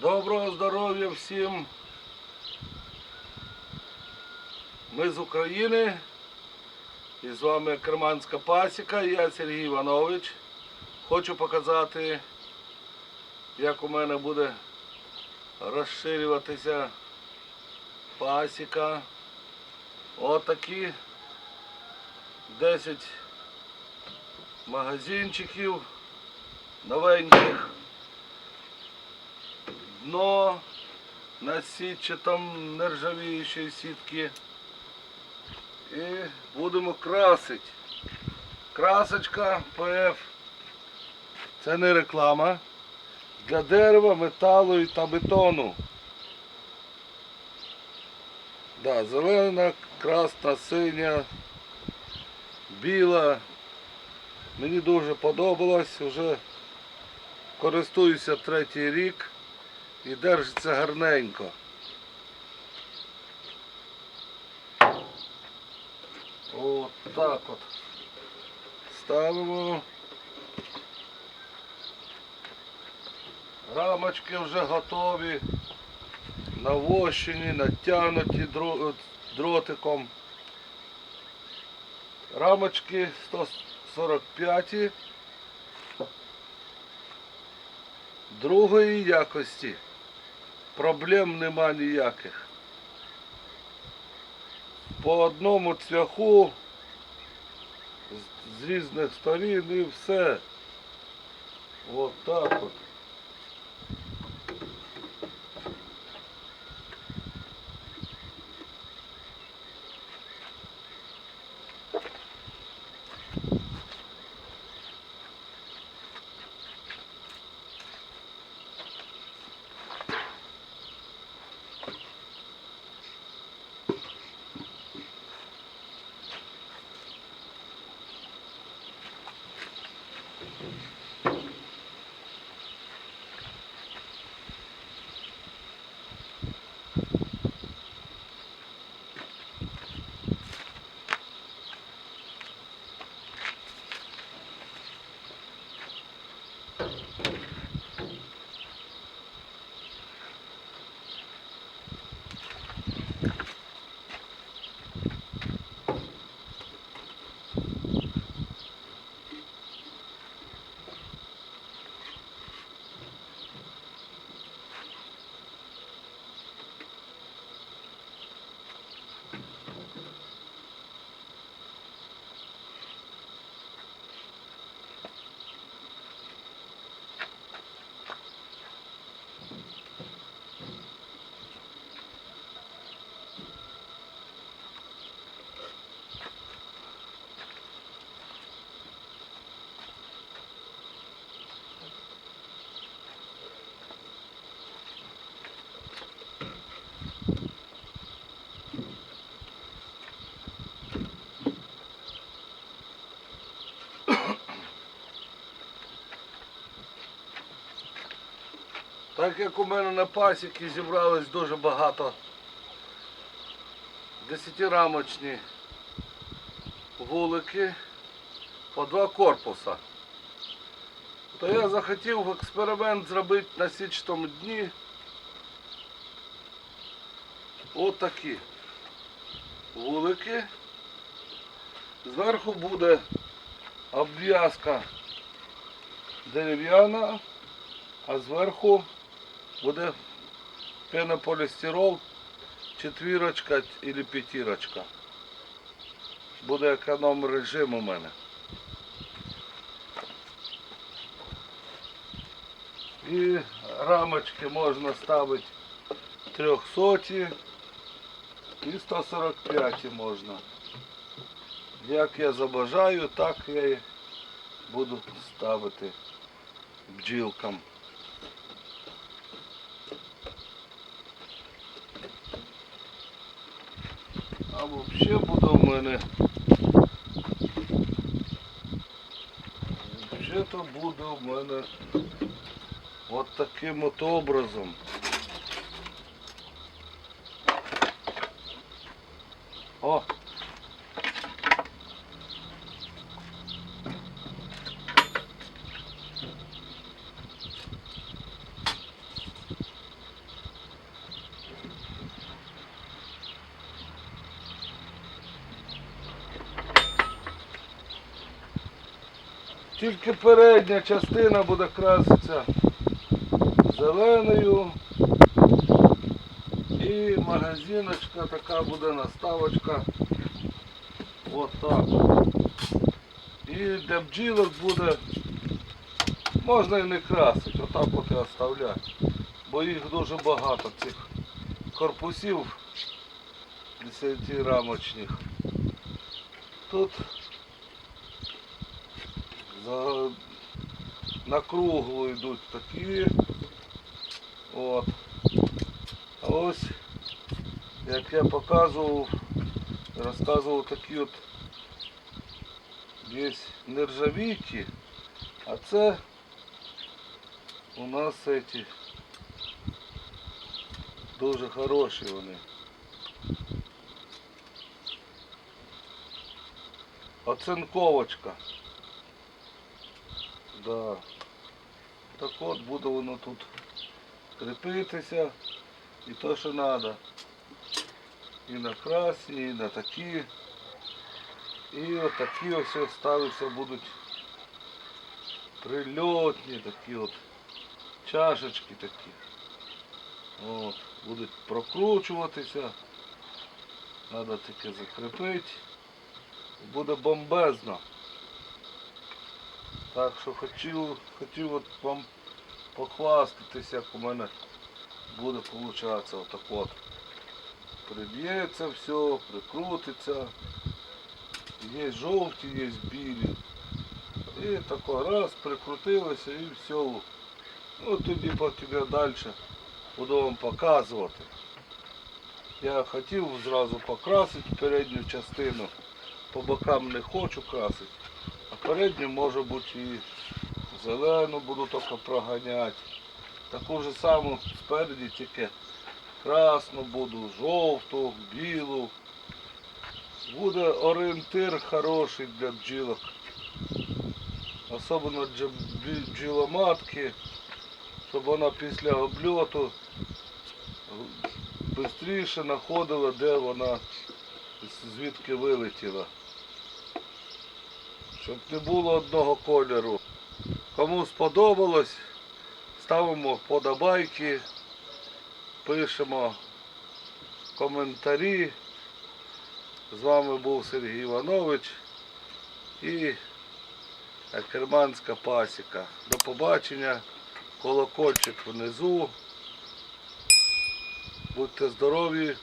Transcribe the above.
Доброго здоров'я всім. Ми з України. І з вами Керманська пасіка. Я Сергій Іванович. Хочу показати, як у мене буде розширюватися пасіка. Отакі 10 магазинчиків новеньких. Дно на сітчатом нержавіючої сітки. І будемо красити. Красочка ПФ. Це не реклама. Для дерева, металу та бетону. Да, зелена, красна, синя, біла. Мені дуже подобалось. Вже користуюся третій рік і держиться гарненько. От так от. Ставимо. Рамочки вже готові. Навощені, натягнуті дротиком. Рамочки 145 другої якості. Проблем нема ніяких. По одному цвяху з- різних сторін і все. От так от. Так як у мене на пасіки зібралось дуже багато десятирамочні вулики по два корпуса, то я захотів експеримент зробити на січному дні. Отакі вулики. Зверху буде обв'язка дерев'яна, а зверху буде пенополістирол четвірочка або п'ятірочка. Буде економ режим у мене. І рамочки можна ставити 300 і 145 можна. Як я забажаю, так я і буду ставити бджілкам. А взагалі буде в мене. Взагалі-то буде в мене от таким от образом. О! Тільки передня частина буде краситися зеленою. І магазиночка така буде наставочка. От так. І для бджілок буде можна і не красити, отак от і оставляти. Бо їх дуже багато цих корпусів 10 рамочних. Тут на круглу йдуть такі. От. А ось, як я показував, розказував такі от є нержавійки, а це у нас ці дуже хороші вони. Оцинковочка. Да. Так от буде воно тут кріпитися і то, що треба. І на красні, і на такі. І отакі ось ставиться будуть прильотні такі от чашечки такі. От, будуть прокручуватися. Треба таке закріпити. Буде бомбезно. Так що хотів, хотів от вам похвастатися, як у мене буде получатися отак от. Приб'ється все, прикрутиться. Є жовті, є білі. І тако раз прикрутилося і все. Ну тоді потім далі буду вам показувати. Я хотів зразу покрасити передню частину. По бокам не хочу красити. Передню може бути і зелену буду тільки проганяти. Таку ж саму спереді тільки красну буду, жовту, білу. Буде орієнтир хороший для бджілок. Особливо для бджіломатки, щоб вона після обльоту швидше знаходила, де вона звідки вилетіла. Щоб не було одного кольору. Кому сподобалось, ставимо подобайки, пишемо коментарі. З вами був Сергій Іванович і Керманська пасіка. До побачення. Колокольчик внизу. Будьте здорові,